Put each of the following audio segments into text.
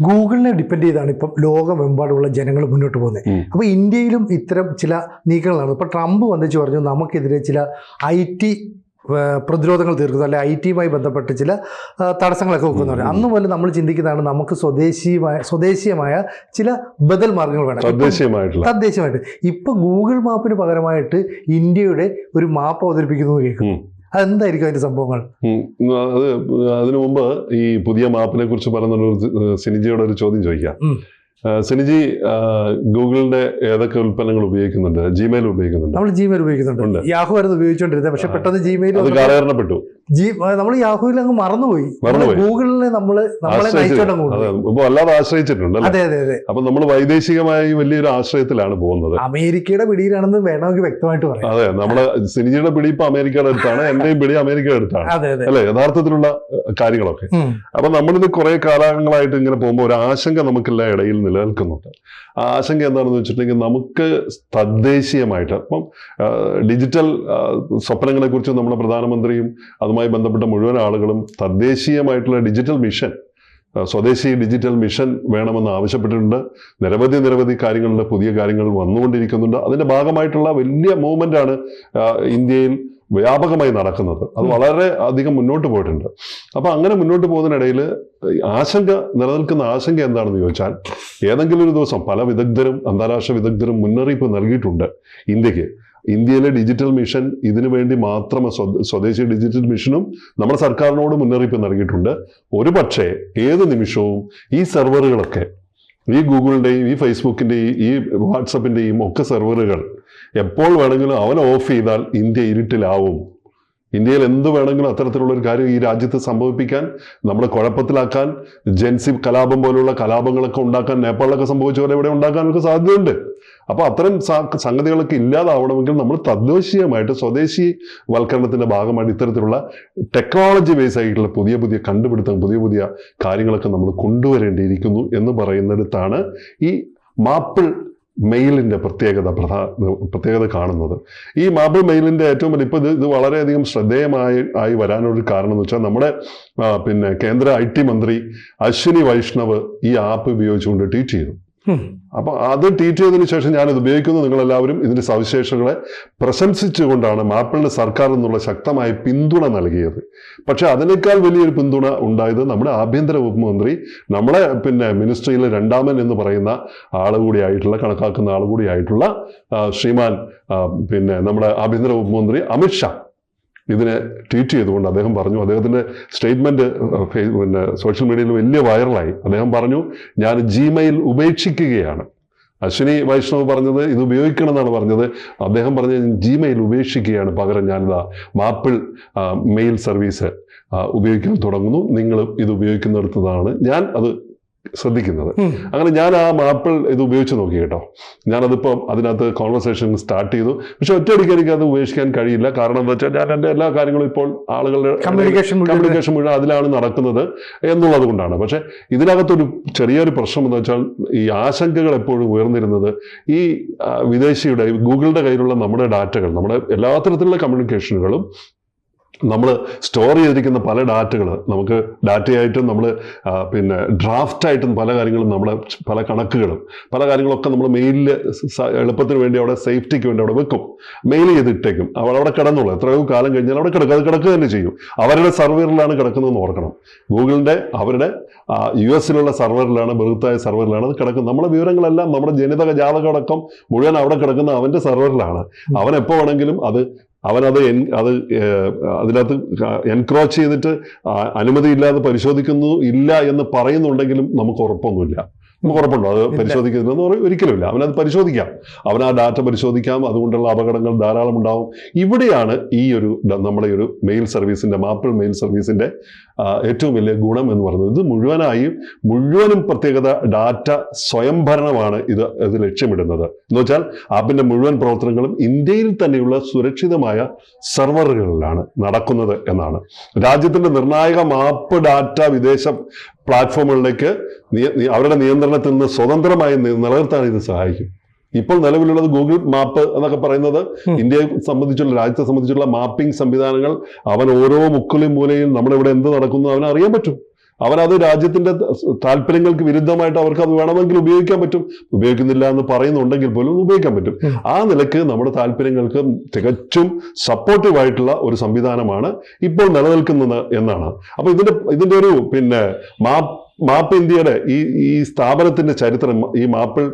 ഗൂഗിളിനെ depend ചെയ്താണ് ഇപ്പം ലോകമെമ്പാടുമുള്ള ജനങ്ങൾ മുന്നോട്ട് പോകുന്നത്. അപ്പൊ അപ്പോൾ ഇന്ത്യയിലും ഇത്തരം ചില നീക്കങ്ങളാണ്. ഇപ്പോൾ ട്രംപ് വന്നിച്ച് പറഞ്ഞു നമുക്കെതിരെ ചില ഐ ടി പ്രതിരോധങ്ങൾ തീർക്കുന്നു അല്ലെ ഐ ടിയുമായി ബന്ധപ്പെട്ട് ചില തടസ്സങ്ങളൊക്കെ വെക്കുന്നു. അന്ന് പോലെ നമ്മൾ ചിന്തിക്കുന്നതാണ് നമുക്ക് സ്വദേശീയമായ സ്വദേശീയമായ ചില ബദൽ മാർഗങ്ങൾ വേണം. തദ്ദേശീയമായിട്ട്. ഇപ്പൊ ഗൂഗിൾ മാപ്പിന് പകരമായിട്ട് ഇന്ത്യയുടെ ഒരു മാപ്പ് അവതരിപ്പിക്കുന്നു കേൾക്കുന്നു. അതെന്തായിരിക്കും അതിന്റെ സംഭവങ്ങൾ? അത് അതിനു മുമ്പ് ഈ പുതിയ മാപ്പിനെ കുറിച്ച് പറയുന്ന സിനിജിയോട് ഒരു ചോദ്യം ചോദിക്കാം. സിനിജി ഗൂഗിളിന്റെ ഏതൊക്കെ ഉൽപ്പന്നങ്ങൾ ഉപയോഗിക്കുന്നുണ്ട്? ജിമെയിൽ ഉപയോഗിക്കുന്നുണ്ട്. നമ്മൾ ജിമെയിൽ ഉപയോഗിക്കുന്നുണ്ട്. യാഹു ആയിരുന്നു ഉപയോഗിച്ചുകൊണ്ടിരുന്നത് പക്ഷെ പെട്ടെന്ന് ജിമെയിൽ അത് കാലഹരണപ്പെട്ടു. നമ്മൾ യാഹുവിൽ അങ്ങ് മറന്നുപോയി. ഗൂഗിളിനെ നമ്മൾ നമ്മളെ അതെ. ഇപ്പൊ അല്ലാതെ ആശ്രയിച്ചിട്ടുണ്ട് അതെ അതെ അതെ. അപ്പൊ നമ്മൾ വൈദേശികമായി വലിയൊരു ആശ്രയത്തിലാണ് പോകുന്നത്. അമേരിക്കയുടെ പിടിയിലാണെന്ന് വേണമെങ്കിൽ വ്യക്തമായിട്ട് പറയാം. അതെ നമ്മൾ സിനിജിയുടെ പിടി ഇപ്പൊ അമേരിക്കയുടെ അടുത്താണ് എന്റെയും പിടി അമേരിക്കയുടെ അടുത്താണ്. അതെ അതെ. അല്ലെ? യഥാർത്ഥത്തിലുള്ള കാര്യങ്ങളൊക്കെ. അപ്പൊ നമ്മളിത് കുറെ കാലങ്ങളായിട്ട് ഇങ്ങനെ പോകുമ്പോൾ ഒരു ആശങ്ക നമുക്കെല്ലാം ഇടയിൽ നിലനിൽക്കുന്നുണ്ട്. ആ ആശങ്ക എന്താണെന്ന് വെച്ചിട്ടുണ്ടെങ്കിൽ നമുക്ക് തദ്ദേശീയമായിട്ട് അപ്പം ഡിജിറ്റൽ സ്വപ്നങ്ങളെ കുറിച്ച് നമ്മുടെ പ്രധാനമന്ത്രിയും അതുമായി ബന്ധപ്പെട്ട മുഴുവൻ ആളുകളും തദ്ദേശീയമായിട്ടുള്ള ഡിജിറ്റൽ മിഷൻ സ്വദേശി ഡിജിറ്റൽ മിഷൻ വേണമെന്ന് ആവശ്യപ്പെട്ടിട്ടുണ്ട്. നിരവധി നിരവധി കാര്യങ്ങളുടെ പുതിയ കാര്യങ്ങൾ വന്നുകൊണ്ടിരിക്കുന്നുണ്ട്. അതിന്റെ ഭാഗമായിട്ടുള്ള വലിയ മൂവ്മെന്റ് ആണ് ഇന്ത്യയിൽ വ്യാപകമായി നടക്കുന്നത്. അത് വളരെ അധികം മുന്നോട്ട് പോയിട്ടുണ്ട്. അപ്പോൾ അങ്ങനെ മുന്നോട്ട് പോകുന്നതിനിടയിൽ ആശങ്ക നിലനിൽക്കുന്ന ആശങ്ക എന്താണെന്ന് ചോദിച്ചാൽ ഏതെങ്കിലും ഒരു ദിവസം പല വിദഗ്ധരും അന്താരാഷ്ട്ര വിദഗ്ധരും മുന്നറിയിപ്പ് നൽകിയിട്ടുണ്ട് ഇന്ത്യയ്ക്ക്. ഇന്ത്യയിലെ ഡിജിറ്റൽ മിഷൻ ഇതിനു വേണ്ടി മാത്രം സ്വ- സ്വദേശി ഡിജിറ്റൽ മിഷനും നമ്മുടെ സർക്കാരിനോട് മുന്നറിയിപ്പ് നൽകിയിട്ടുണ്ട്. ഒരു പക്ഷേ ഏത് നിമിഷവും ഈ സെർവറുകളൊക്കെ ഈ ഗൂഗിളിന്റെയും ഈ ഫേസ്ബുക്കിന്റെയും ഈ വാട്സപ്പിന്റെയും ഒക്കെ സെർവറുകൾ എപ്പോൾ വേണമെങ്കിലും അവൻ ഓഫ് ചെയ്താൽ ഇന്ത്യ ഇരുട്ടിലാവും. ഇന്ത്യയിൽ എന്ത് വേണമെങ്കിലും അത്തരത്തിലുള്ള ഒരു കാര്യം ഈ രാജ്യത്ത് സംഭവിപ്പിക്കാൻ നമ്മളെ കുഴപ്പത്തിലാക്കാൻ ജെൻസി കലാപം പോലുള്ള കലാപങ്ങളൊക്കെ ഉണ്ടാക്കാൻ നേപ്പാളിലൊക്കെ സംഭവിച്ച പോലെ ഇവിടെ ഉണ്ടാക്കാനൊക്കെ സാധ്യതയുണ്ട്. അപ്പൊ അത്തരം സംഗതികളൊക്കെ ഇല്ലാതാവണമെങ്കിൽ നമ്മൾ തദ്ദേശീയമായിട്ട് സ്വദേശി വൽക്കരണത്തിന്റെ ഭാഗമായിട്ട് ഇത്തരത്തിലുള്ള ടെക്നോളജി ബേസ് ആയിട്ടുള്ള പുതിയ പുതിയ കണ്ടുപിടുത്തം പുതിയ പുതിയ കാര്യങ്ങളൊക്കെ നമ്മൾ കൊണ്ടുവരേണ്ടിയിരിക്കുന്നു എന്ന് പറയുന്നിടത്താണ് ഈ മാപ്പിൾ മെയിലിന്റെ പ്രത്യേകത പ്രധാ പ്രത്യേകത കാണുന്നത് ഈ മാപ്പിൾ മെയിലിന്റെ ഏറ്റവും വലിയ ഇപ്പൊ ഇത് ഇത് വളരെയധികം ശ്രദ്ധേയമായി ആയി വരാനൊരു കാരണം എന്ന് വെച്ചാൽ നമ്മുടെ പിന്നെ കേന്ദ്ര ഐ മന്ത്രി അശ്വിനി വൈഷ്ണവ് ഈ ആപ്പ് ഉപയോഗിച്ചുകൊണ്ട് ട്വീറ്റ് ചെയ്തു. അപ്പൊ അത് ട്വീറ്റ് ചെയ്തതിന് ശേഷം ഞാൻ ഉപയോഗിക്കുന്നു. നിങ്ങളെല്ലാവരും ഇതിന്റെ സവിശേഷതകളെ പ്രശംസിച്ചുകൊണ്ടാണ് മാപ്പിളിന് സർക്കാർ എന്നുള്ള ശക്തമായ പിന്തുണ നൽകിയത്. പക്ഷെ അതിനേക്കാൾ വലിയൊരു പിന്തുണ ഉണ്ടായത് നമ്മുടെ ആഭ്യന്തര വകുപ്പ് മന്ത്രി നമ്മളെ പിന്നെ മിനിസ്ട്രിയിലെ രണ്ടാമൻ എന്ന് പറയുന്ന ആൾ കൂടിയായിട്ടുള്ള കണക്കാക്കുന്ന ആൾ കൂടിയായിട്ടുള്ള ശ്രീമാൻ പിന്നെ നമ്മുടെ ആഭ്യന്തര വകുപ്പ് മന്ത്രി അമിത്ഷാ ഇതിനെ ട്വീറ്റ് ചെയ്തുകൊണ്ട് അദ്ദേഹം പറഞ്ഞു. അദ്ദേഹത്തിന്റെ സ്റ്റേറ്റ്മെന്റ് പിന്നെ സോഷ്യൽ മീഡിയയിൽ വലിയ വൈറലായി. അദ്ദേഹം പറഞ്ഞു ഞാൻ ജിമെയിൽ ഉപേക്ഷിക്കുകയാണ്. അശ്വിനി വൈഷ്ണവ് പറഞ്ഞത് ഇത് ഉപയോഗിക്കണം എന്നാണ് പറഞ്ഞത്. അദ്ദേഹം പറഞ്ഞ ജിമെയിൽ ഉപേക്ഷിക്കുകയാണ്. പകരം ഞാനിതാ മാപ്പിൾ മെയിൽ സർവീസ് ഉപയോഗിക്കാൻ തുടങ്ങുന്നു. നിങ്ങൾ ഇത് ഉപയോഗിക്കുന്നിടത്തതാണ് ഞാൻ അത് ശ്രദ്ധിക്കുന്നത്. അങ്ങനെ ഞാൻ ആ മാപ്പിൾ ഇത് ഉപയോഗിച്ച് നോക്കി കേട്ടോ. ഞാനതിപ്പം അതിനകത്ത് കോൺവെർസേഷൻ സ്റ്റാർട്ട് ചെയ്തു. പക്ഷെ ഒറ്റയടിക്ക് എനിക്ക് അത് ഉപേക്ഷിക്കാൻ കഴിയില്ല. കാരണം എന്താ വെച്ചാൽ ഞാൻ എന്റെ എല്ലാ കാര്യങ്ങളും ഇപ്പോൾ ആളുകളുടെ കമ്മ്യൂണിക്കേഷൻ മുഴുവൻ കമ്മ്യൂണിക്കേഷൻ മുഴുവൻ അതിലാണ് നടക്കുന്നത് എന്നുള്ളത് കൊണ്ടാണ്. പക്ഷെ ഇതിനകത്തൊരു ചെറിയൊരു പ്രശ്നം എന്ന് വെച്ചാൽ ഈ ആശങ്കകൾ എപ്പോഴും ഉയർന്നിരുന്നത് ഈ വിദേശിയുടെ ഗൂഗിളിന്റെ കയ്യിലുള്ള നമ്മുടെ ഡാറ്റകൾ നമ്മുടെ എല്ലാ തരത്തിലുള്ള കമ്മ്യൂണിക്കേഷനുകളും നമ്മൾ സ്റ്റോർ ചെയ്തിരിക്കുന്ന പല ഡാറ്റകൾ നമുക്ക് ഡാറ്റയായിട്ടും നമ്മൾ പിന്നെ ഡ്രാഫ്റ്റായിട്ടും പല കാര്യങ്ങളും നമ്മുടെ പല കണക്കുകളും പല കാര്യങ്ങളൊക്കെ നമ്മൾ മെയിലിൽ എളുപ്പത്തിന് വേണ്ടി അവിടെ സേഫ്റ്റിക്ക് വേണ്ടി അവിടെ വെക്കും. മെയിൽ ചെയ്തിട്ടേക്കും. അവൾ അവിടെ കിടന്നുള്ളൂ എത്രയോ കാലം കഴിഞ്ഞാൽ അവിടെ കിടക്കും. അത് കിടക്കുക തന്നെ ചെയ്യും. അവരുടെ സർവറിലാണ് കിടക്കുന്നതെന്ന് ഓർക്കണം. ഗൂഗിളിന്റെ അവരുടെ യു എസിലുള്ള സർവറിലാണ് ബൃഹത്തായ സർവറിലാണ് അത് കിടക്കുന്നത്. നമ്മുടെ വിവരങ്ങളെല്ലാം നമ്മുടെ ജനിതക ജാതകമടക്കം മുഴുവൻ അവിടെ കിടക്കുന്ന അവന്റെ സർവറിലാണ് അവൻ എപ്പോൾ വേണമെങ്കിലും അത് അവനത് അത് അതിനകത്ത് എൻക്രോച്ച് ചെയ്തിട്ട് അനുമതിയില്ലാതെ പരിശോധിക്കുന്നു ഇല്ല എന്ന് പറയുന്നുണ്ടെങ്കിലും നമുക്ക് ഉറപ്പൊന്നുമില്ല. നമുക്ക് ഉറപ്പുണ്ടോ? അത് പരിശോധിക്കുന്നതെന്ന് പറയും ഒരിക്കലുമില്ല. അവനത് പരിശോധിക്കാം. അവൻ ആ ഡാറ്റ പരിശോധിക്കാം. അതുകൊണ്ടുള്ള അപകടങ്ങൾ ധാരാളം ഉണ്ടാവും. ഇവിടെയാണ് ഈ ഒരു നമ്മുടെ ഒരു മെയിൽ സർവീസിന്റെ മാപ്പിൾ മെയിൽ സർവീസിന്റെ ഏറ്റവും വലിയ ഗുണം എന്ന് പറയുന്നത്. ഇത് മുഴുവനായും മുഴുവനും പ്രത്യേകത ഡാറ്റ സ്വയംഭരണമാണ് ഇത് ഇത് ലക്ഷ്യമിടുന്നത്. എന്ന് വെച്ചാൽ ആപ്പിന്റെ മുഴുവൻ പ്രവർത്തനങ്ങളും ഇന്ത്യയിൽ തന്നെയുള്ള സുരക്ഷിതമായ സെർവറുകളിലാണ് നടക്കുന്നത് എന്നാണ്. രാജ്യത്തിന്റെ നിർണായക മാപ്പ് ഡാറ്റ വിദേശ പ്ലാറ്റ്ഫോമുകളിലേക്ക് അവരുടെ നിയന്ത്രണത്തിൽ നിന്ന് സ്വതന്ത്രമായി നിലനിർത്താൻ ഇത് സഹായിക്കും ഇപ്പോൾ നിലവിലുള്ളത് ഗൂഗിൾ മാപ്പ് എന്നൊക്കെ പറയുന്നത്. ഇന്ത്യയെ സംബന്ധിച്ചുള്ള രാജ്യത്തെ സംബന്ധിച്ചുള്ള മാപ്പിംഗ് സംവിധാനങ്ങൾ അവൻ ഓരോ മുക്കിലും മൂലയും നമ്മുടെ ഇവിടെ എന്ത് നടക്കുന്നു അവൻ അറിയാൻ പറ്റും അവരത് രാജ്യത്തിന്റെ താല്പര്യങ്ങൾക്ക് വിരുദ്ധമായിട്ട് അവർക്ക് അത് വേണമെങ്കിൽ ഉപയോഗിക്കാൻ പറ്റും. ഉപയോഗിക്കുന്നില്ല എന്ന് പറയുന്നുണ്ടെങ്കിൽ പോലും ഉപയോഗിക്കാൻ പറ്റും. ആ നിലയ്ക്ക് നമ്മുടെ താല്പര്യങ്ങൾക്ക് തികച്ചും സപ്പോർട്ടീവായിട്ടുള്ള ഒരു സംവിധാനമാണ് ഇപ്പോൾ നിലനിൽക്കുന്നത് എന്നാണ്. അപ്പൊ ഇതിന്റെ ഇതിന്റെ ഒരു പിന്നെ മാപ്പ് മാപ്പ് ഇന്ത്യയുടെ ഈ ഈ സ്ഥാപനത്തിന്റെ ചരിത്രം ഈ മാപ്പിൾ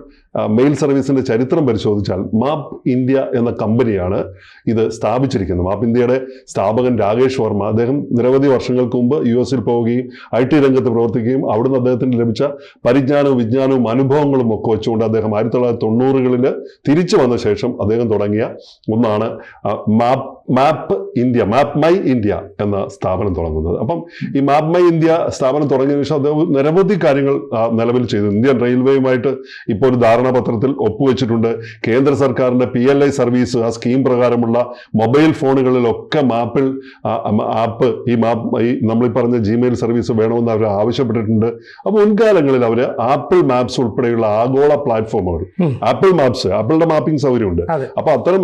മെയിൽ സർവീസിന്റെ ചരിത്രം പരിശോധിച്ചാൽ മാപ്പ് ഇന്ത്യ എന്ന കമ്പനിയാണ് ഇത് സ്ഥാപിച്ചിരിക്കുന്നത്. മാപ്പ് ഇന്ത്യയുടെ സ്ഥാപകൻ രാകേഷ് വർമ്മ അദ്ദേഹം നിരവധി വർഷങ്ങൾക്ക് മുമ്പ് യു എസിൽ പോവുകയും ഐ ടി രംഗത്ത് പ്രവർത്തിക്കുകയും അവിടുന്ന് അദ്ദേഹത്തിന് ലഭിച്ച പരിജ്ഞാനവും വിജ്ഞാനവും അനുഭവങ്ങളും ഒക്കെ വെച്ചുകൊണ്ട് അദ്ദേഹം ആയിരത്തി തൊള്ളായിരത്തി തൊണ്ണൂറുകളിൽ തിരിച്ചു വന്ന ശേഷം അദ്ദേഹം തുടങ്ങിയ ഒന്നാണ് map map India map my India എന്ന സ്ഥാപനം തുടങ്ങുന്നത്. അപ്പം ഈ മാപ്പ് മൈ ഇന്ത്യ സ്ഥാപനം തുടങ്ങിയ ശേഷം അദ്ദേഹം നിരവധി കാര്യങ്ങൾ നിലവിൽ ചെയ്തു. ഇന്ത്യൻ റെയിൽവേയുമായിട്ട് ഇപ്പോൾ ഒരു ധാരണാപത്രത്തിൽ ഒപ്പുവെച്ചിട്ടുണ്ട്. കേന്ദ്ര സർക്കാരിന്റെ പി എൽ ഐ സർവീസ് ആ സ്കീം പ്രകാരമുള്ള മൊബൈൽ ഫോണുകളിലൊക്കെ മാപ്പിൽ ആപ്പ് ഈ മാപ്പ് ഈ നമ്മൾ ഈ പറഞ്ഞ ജിമെയിൽ സർവീസ് വേണമെന്ന് അവർ ആവശ്യപ്പെട്ടിട്ടുണ്ട്. അപ്പോൾ മുൻകാലങ്ങളിൽ അവർ ആപ്പിൾ മാപ്സ് ഉൾപ്പെടെയുള്ള ആഗോള പ്ലാറ്റ്ഫോമുകൾ ആപ്പിൾ മാപ്സ് ആപ്പിളിന്റെ മാപ്പിംഗ് സൗകര്യമുണ്ട്. അപ്പോൾ അപ്പൊ അത്തരം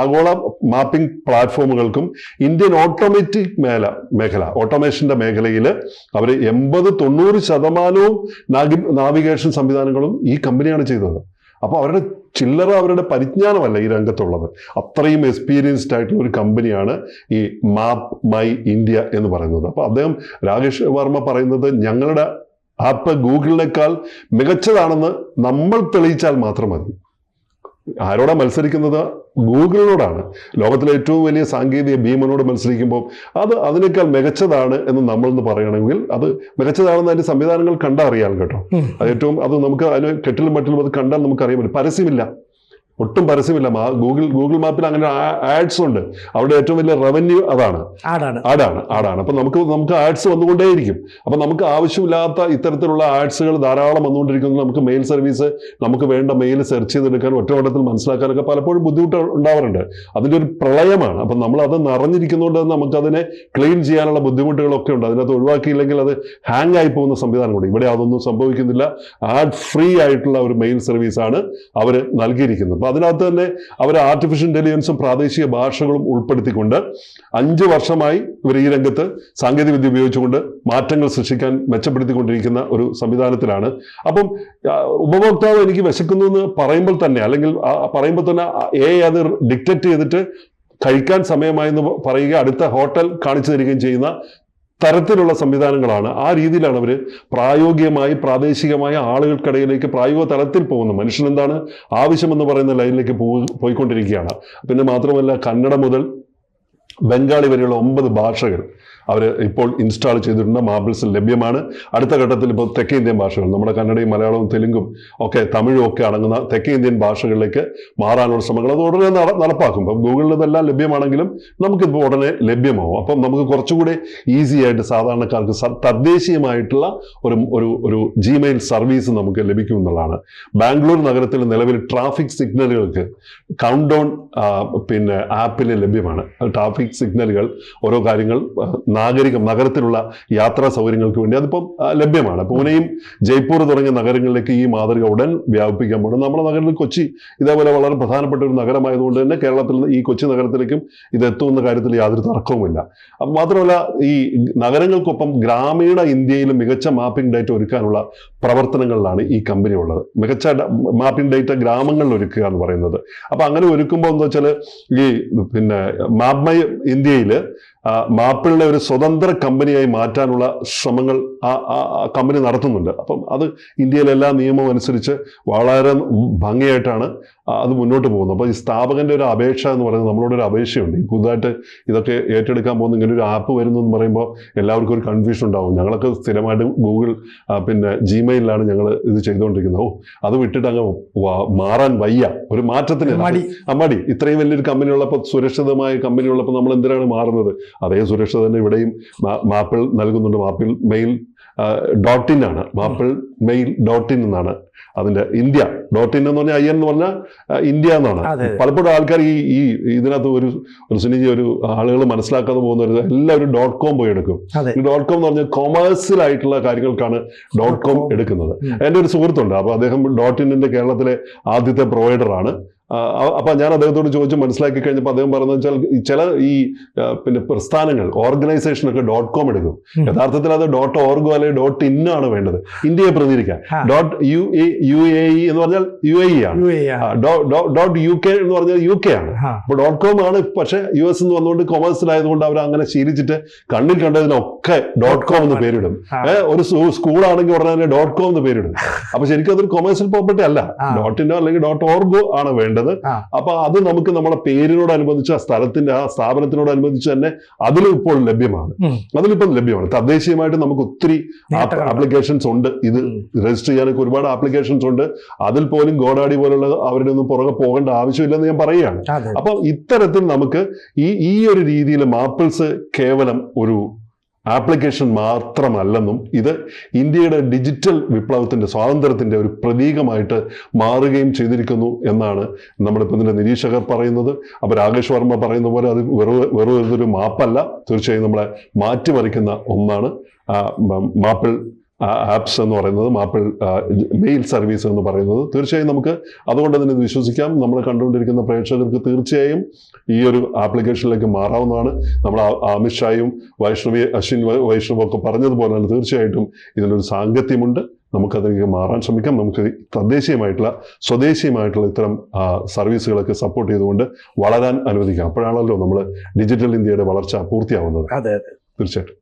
ആഗോള മാപ്പിംഗ് പ്ലാറ്റ്ഫോമുകൾക്കും ഇന്ത്യൻ ഓട്ടോമാറ്റിക് മേല മേഖല ഓട്ടോമേഷന്റെ മേഖലയിൽ അവർ എൺപത് തൊണ്ണൂറ് ശതമാനവും നാവിഗേഷൻ സംവിധാനങ്ങളും ഈ കമ്പനിയാണ് ചെയ്തത്. അപ്പോൾ അവരുടെ ചില്ലറ അവരുടെ പരിജ്ഞാനമല്ല ഈ രംഗത്തുള്ളത്. അത്രയും എക്സ്പീരിയൻസ്ഡ് ആയിട്ടുള്ള ഒരു കമ്പനിയാണ് ഈ മാപ്പ് മൈ ഇന്ത്യ എന്ന് പറയുന്നത്. അപ്പോൾ അദ്ദേഹം രാകേഷ് വർമ്മ പറയുന്നത് ഞങ്ങളുടെ ആപ്പ് ഗൂഗിളിനേക്കാൾ മികച്ചതാണെന്ന് നമ്മൾ തെളിയിച്ചാൽ മാത്രം മതി. ആരോടാ മത്സരിക്കുന്നത്? ഗൂഗിളിനോടാണ്. ലോകത്തിലെ ഏറ്റവും വലിയ സാങ്കേതിക ഭീമനോട് മത്സരിക്കുമ്പോൾ അത് അതിനേക്കാൾ മികച്ചതാണ് എന്ന് നമ്മൾ എന്ന് പറയണമെങ്കിൽ അത് മികച്ചതാണെന്ന് അതിന്റെ സംവിധാനങ്ങൾ കണ്ടാൽ അറിയാം കേട്ടോ അത് ഏറ്റവും അത് നമുക്ക് അതിന് കെട്ടിലും മറ്റിലും അത് കണ്ടാൽ നമുക്ക് അറിയാൻ പറ്റും. പരസ്യമില്ല. ഒട്ടും പരസ്യമില്ല. ഗൂഗിൾ ഗൂഗിൾ മാപ്പിൽ അങ്ങനെ ആഡ്സ് ഉണ്ട്. അവിടെ ഏറ്റവും വലിയ റവന്യൂ അതാണ്. ആടാണ്. ആടാണ് ആഡാണ് അപ്പൊ നമുക്ക് നമുക്ക് ആഡ്സ് വന്നുകൊണ്ടേയിരിക്കും. അപ്പൊ നമുക്ക് ആവശ്യമില്ലാത്ത ഇത്തരത്തിലുള്ള ആഡ്സുകൾ ധാരാളം വന്നുകൊണ്ടിരിക്കുന്നത് നമുക്ക് മെയിൽ സർവീസ് നമുക്ക് വേണ്ട മെയിൽ സെർച്ച് ചെയ്തെടുക്കാൻ ഒറ്റവട്ടത്തിൽ മനസ്സിലാക്കാനൊക്കെ പലപ്പോഴും ബുദ്ധിമുട്ട് ഉണ്ടാവാറുണ്ട്. അതിന്റെ ഒരു പ്രളയമാണ്. അപ്പൊ നമ്മൾ അത് നിറഞ്ഞിരിക്കുന്നതുകൊണ്ട് നമുക്ക് അതിനെ ക്ലീൻ ചെയ്യാനുള്ള ബുദ്ധിമുട്ടുകളൊക്കെ ഉണ്ട്. അതിനകത്ത് ഒഴിവാക്കിയില്ലെങ്കിൽ അത് ഹാങ് ആയി പോകുന്ന സംവിധാനം കൂടി. ഇവിടെ അതൊന്നും സംഭവിക്കുന്നില്ല. ആഡ് ഫ്രീ ആയിട്ടുള്ള ഒരു മെയിൽ സർവീസാണ് അവർ നൽകിയിരിക്കുന്നത്. അതിനകത്ത് തന്നെ അവർ ആർട്ടിഫിഷ്യൽ ഇന്റലിജൻസും പ്രാദേശിക ഭാഷകളും ഉൾപ്പെടുത്തിക്കൊണ്ട് അഞ്ച് വർഷമായി ഇവർ ഈ രംഗത്ത് സാങ്കേതികവിദ്യ ഉപയോഗിച്ചുകൊണ്ട് മാറ്റങ്ങൾ സൃഷ്ടിക്കാൻ മെച്ചപ്പെടുത്തിക്കൊണ്ടിരിക്കുന്ന ഒരു സംവിധാനത്തിലാണ്. അപ്പം ഉപഭോക്താവ് എനിക്ക് വിശക്കുന്നു എന്ന് പറയുമ്പോൾ തന്നെ അല്ലെങ്കിൽ പറയുമ്പോൾ തന്നെ എ അത് ഡിക്റ്റേറ്റ് ചെയ്തിട്ട് കഴിക്കാൻ സമയമായി എന്ന് പറയുക അടുത്ത ഹോട്ടൽ കാണിച്ചു തരികയും ചെയ്യുന്ന തരത്തിലുള്ള സംവിധാനങ്ങളാണ്. ആ രീതിയിലാണ് അവർ പ്രായോഗികമായി പ്രാദേശികമായ ആളുകൾക്കിടയിലേക്ക് പ്രായോഗിക തലത്തിൽ പോകുന്നത്. മനുഷ്യൻ എന്താണ് ആവശ്യമെന്ന് പറയുന്ന ലൈനിലേക്ക് പോ- പോയിക്കൊണ്ടിരിക്കുകയാണ്. പിന്നെ മാത്രമല്ല കന്നഡ മുതൽ ബംഗാളി വരെയുള്ള ഒമ്പത് ഭാഷകൾ അവർ ഇപ്പോൾ ഇൻസ്റ്റാൾ ചെയ്തിട്ടുണ്ട് മാബിൾസിൽ ലഭ്യമാണ്. അടുത്ത ഘട്ടത്തിൽ ഇപ്പോൾ തെക്കേ ഇന്ത്യൻ ഭാഷകൾ നമ്മുടെ കന്നഡയും മലയാളവും തെലുങ്കും ഒക്കെ തമിഴും ഒക്കെ അടങ്ങുന്ന തെക്കേ ഇന്ത്യൻ ഭാഷകളിലേക്ക് മാറാനുള്ള ശ്രമങ്ങൾ അത് ഉടനെ നടപ്പാക്കും. ഇപ്പം ഗൂഗിളിൽ ഇതെല്ലാം ലഭ്യമാണെങ്കിലും നമുക്കിപ്പോൾ ഉടനെ ലഭ്യമാവും. അപ്പം നമുക്ക് കുറച്ചുകൂടി ഈസി ആയിട്ട് സാധാരണക്കാർക്ക് തദ്ദേശീയമായിട്ടുള്ള ഒരു ഒരു ഒരു ജിമെയിൽ സർവീസ് നമുക്ക് ലഭിക്കും എന്നുള്ളതാണ്. ബാംഗ്ലൂർ നഗരത്തിൽ നിലവിൽ ട്രാഫിക് സിഗ്നലുകൾക്ക് കൗണ്ട് ഡൗൺ പിന്നെ ആപ്പിൽ ലഭ്യമാണ്. ട്രാഫിക് സിഗ്നലുകൾ ഓരോ കാര്യങ്ങൾ നാഗരികം നഗരത്തിലുള്ള യാത്രാ സൗകര്യങ്ങൾക്ക് വേണ്ടി അതിപ്പം ലഭ്യമാണ്. പൂനെയും ജയ്പൂർ തുടങ്ങിയ നഗരങ്ങളിലേക്ക് ഈ മാതൃക ഉടൻ വ്യാപിപ്പിക്കാൻ പോകും നമ്മുടെ നഗരത്തിൽ കൊച്ചി ഇതേപോലെ വളരെ പ്രധാനപ്പെട്ട ഒരു നഗരമായതുകൊണ്ട് തന്നെ കേരളത്തിൽ ഈ കൊച്ചി നഗരത്തിലേക്കും ഇത് എത്തുമെന്ന കാര്യത്തിൽ യാതൊരു തർക്കവുമില്ല. മാത്രമല്ല ഈ നഗരങ്ങൾക്കൊപ്പം ഗ്രാമീണ ഇന്ത്യയിലും മികച്ച മാപ്പിംഗ് ഡേറ്റ ഒരുക്കാനുള്ള പ്രവർത്തനങ്ങളിലാണ് ഈ കമ്പനി ഉള്ളത്. മികച്ച മാപ്പിംഗ് ഡേറ്റ ഗ്രാമങ്ങളിൽ ഒരുക്കുക എന്ന് പറയുന്നത്. അപ്പൊ അങ്ങനെ ഒരുക്കുമ്പോൾ എന്താ വെച്ചാൽ ഈ പിന്നെ മാപ്പ് ഇന്ത്യയിൽ മാപ്പിളിനെ ഒരു സ്വതന്ത്ര കമ്പനിയായി മാറ്റാനുള്ള ശ്രമങ്ങൾ ആ കമ്പനി നടത്തുന്നുണ്ട്. അപ്പം അത് ഇന്ത്യയിലെ എല്ലാ നിയമവും അനുസരിച്ച് വളരെ ഭംഗിയായിട്ടാണ് അത് മുന്നോട്ട് പോകുന്നത്. അപ്പോൾ ഈ സ്ഥാപകന്റെ ഒരു അപേക്ഷ എന്ന് പറയുന്നത് നമ്മളോട് ഒരു അപേക്ഷയുണ്ട്. ഈ പുതുതായിട്ട് ഇതൊക്കെ ഏറ്റെടുക്കാൻ പോകുന്ന ഇങ്ങനെ ഒരു ആപ്പ് വരുന്നു എന്ന് പറയുമ്പോൾ എല്ലാവർക്കും ഒരു കൺഫ്യൂഷൻ ഉണ്ടാവും. ഞങ്ങളൊക്കെ സ്ഥിരമായിട്ട് ഗൂഗിൾ പിന്നെ ജിമെയിലാണ് ഞങ്ങൾ ഇത് ചെയ്തുകൊണ്ടിരിക്കുന്നത്. ഓ അത് വിട്ടിട്ട് അങ്ങ് മാറാൻ വയ്യ. ഒരു മാറ്റത്തിന് അമ്മാടി. മടി ഇത്രയും വലിയൊരു കമ്പനി ഉള്ളപ്പോൾ സുരക്ഷിതമായ കമ്പനി ഉള്ളപ്പോൾ നമ്മൾ എന്തിനാണ് മാറുന്നത്? അതേ സുരക്ഷ തന്നെ ഇവിടെയും മാപ്പിൾ നൽകുന്നുണ്ട്. മാപ്പിൾ മെയിൽ ഡോട്ട് ഇൻ ആണ്. മാപ്പിൾ മെയിൽ ഡോട്ട് ഇൻ എന്നാണ് അതിന്റെ ഇന്ത്യ. ഡോട്ട് ഇൻ എന്ന് പറഞ്ഞാൽ ഐ എൻ എന്ന് പറഞ്ഞാൽ ഇന്ത്യ എന്നാണ്. പലപ്പോഴും ആൾക്കാർ ഈ ഈ ഇതിനകത്ത് ഒരു ഒരു സുനിജി ഒരു ആളുകൾ മനസ്സിലാക്കാതെ പോകുന്ന ഒരു എല്ലാവരും ഡോട്ട് കോം പോയി എടുക്കും. ഈ ഡോട്ട് കോം എന്ന് പറഞ്ഞാൽ കൊമേഴ്സ്യലായിട്ടുള്ള കാര്യങ്ങൾക്കാണ് ഡോട്ട് കോം com. എടുക്കുന്നത്. എന്റെ ഒരു സുഹൃത്തുണ്ട്. അപ്പോൾ അദ്ദേഹം ഡോട്ട് ഇന്നിന്റെ കേരളത്തിലെ ആദ്യത്തെ പ്രൊവൈഡറാണ് ആ, അപ്പൊ ഞാൻ അദ്ദേഹത്തോട് ചോദിച്ച് മനസ്സിലാക്കി കഴിഞ്ഞപ്പോൾ അദ്ദേഹം പറഞ്ഞു വെച്ചാൽ ചില ഈ പിന്നെ പ്രസ്ഥാനങ്ങൾ ഓർഗനൈസേഷൻ ഒക്കെ ഡോട്ട് കോം എടുക്കും. യഥാർത്ഥത്തിൽ അത് ഡോട്ട് ഓർഗോ അല്ലെങ്കിൽ ഡോട്ട് ഇൻ ആണ് വേണ്ടത്. ഇന്ത്യയെ പ്രതികരിക്കാൻ. Dot U A U A E എന്ന് പറഞ്ഞാൽ യു എ ഇ ആണ്. ഡോട്ട് യു കെ എന്ന് പറഞ്ഞാൽ യു കെ ആണ്. അപ്പോൾ അപ്പൊ ഡോട്ട് കോം ആണ് പക്ഷെ യു എസ് എന്ന് വന്നുകൊണ്ട് കൊമേഴ്സിലായതുകൊണ്ട് അവർ അങ്ങനെ ശീലിച്ചിട്ട് കണ്ണിൽ കണ്ടതിനൊക്കെ ഡോട്ട് കോം എന്ന് പേരിടും. ഒരു സ്കൂളാണെങ്കിൽ ഉടനെ തന്നെ ഡോട്ട് കോം എന്ന് പേരിടും. അപ്പൊ ശരിക്കും അതൊരു കൊമേഴ്സ്യൽ പ്രോപ്പർട്ടി അല്ല. ഡോട്ട് ഇന്നോ അല്ലെങ്കിൽ ഡോട്ട് ഓർഗോ ആണ് വേണ്ടത്. ആ. അപ്പൊ അത് നമുക്ക് നമ്മുടെ പേരിനോടനുബന്ധിച്ച് ആ സ്ഥലത്തിന്റെ ആ സ്ഥാപനത്തിനോടനുബന്ധിച്ച് തന്നെ അതിലും ഇപ്പോൾ ലഭ്യമാണ്. അതിലിപ്പം ലഭ്യമാണ്. തദ്ദേശീയമായിട്ട് നമുക്ക് ഒത്തിരി ആപ്ലിക്കേഷൻസ് ഉണ്ട്. ഇത് രജിസ്റ്റർ ചെയ്യാനൊക്കെ ഒരുപാട് ആപ്ലിക്കേഷൻസ് ഉണ്ട്. അതിൽ പോലും ഗോഡാഡി പോലുള്ള അവരുടെ ഒന്നും പുറകെ പോകേണ്ട ആവശ്യമില്ലെന്ന് ഞാൻ പറയുകയാണ്. അപ്പം ഇത്തരത്തിൽ നമുക്ക് ഈ ഈ ഒരു രീതിയിൽ മാപ്പിൾസ് കേവലം ഒരു ആപ്ലിക്കേഷൻ മാത്രമല്ലെന്നും ഇത് ഇന്ത്യയുടെ ഡിജിറ്റൽ വിപ്ലവത്തിന്റെ സ്വാതന്ത്ര്യത്തിന്റെ ഒരു പ്രതീകമായിട്ട് മാറുകയും ചെയ്തിരിക്കുന്നു എന്നാണ് നമ്മുടെ ഇപ്പം ഇതിന്റെ നിരീക്ഷകർ പറയുന്നത്. അപ്പോൾ രാകേഷ് വർമ്മ പറയുന്ന പോലെ അത് വെറുതെ വെറുതെ ഇതൊരു മാപ്പല്ല. തീർച്ചയായും നമ്മളെ മാറ്റിമറിക്കുന്ന ഒന്നാണ്. മാപ്പിൾ ആപ്സ് എന്ന് പറയുന്നത് ആപ്പിൾ മെയിൽ സർവീസ് എന്ന് പറയുന്നത് തീർച്ചയായും നമുക്ക് അതുകൊണ്ട് തന്നെ ഇത് വിശ്വസിക്കാം. നമ്മൾ കണ്ടുകൊണ്ടിരിക്കുന്ന പ്രേക്ഷകർക്ക് തീർച്ചയായും ഈ ഒരു ആപ്ലിക്കേഷനിലേക്ക് മാറാവുന്നതാണ്. നമ്മൾ അമിത്ഷായും വൈഷ്ണവി അശ്വിൻ വൈഷ്ണവ് ഒക്കെ പറഞ്ഞതുപോലെ തന്നെ തീർച്ചയായിട്ടും ഇതിനൊരു സാങ്കത്യമുണ്ട്. നമുക്കതിലേക്ക് മാറാൻ ശ്രമിക്കാം. നമുക്ക് തദ്ദേശീയമായിട്ടുള്ള സ്വദേശീയമായിട്ടുള്ള ഇത്തരം സർവീസുകളൊക്കെ സപ്പോർട്ട് ചെയ്തുകൊണ്ട് വളരാൻ അനുവദിക്കാം. അപ്പോഴാണല്ലോ നമ്മൾ ഡിജിറ്റൽ ഇന്ത്യയുടെ വളർച്ച പൂർത്തിയാവുന്നത്. അതെ. തീർച്ചയായിട്ടും.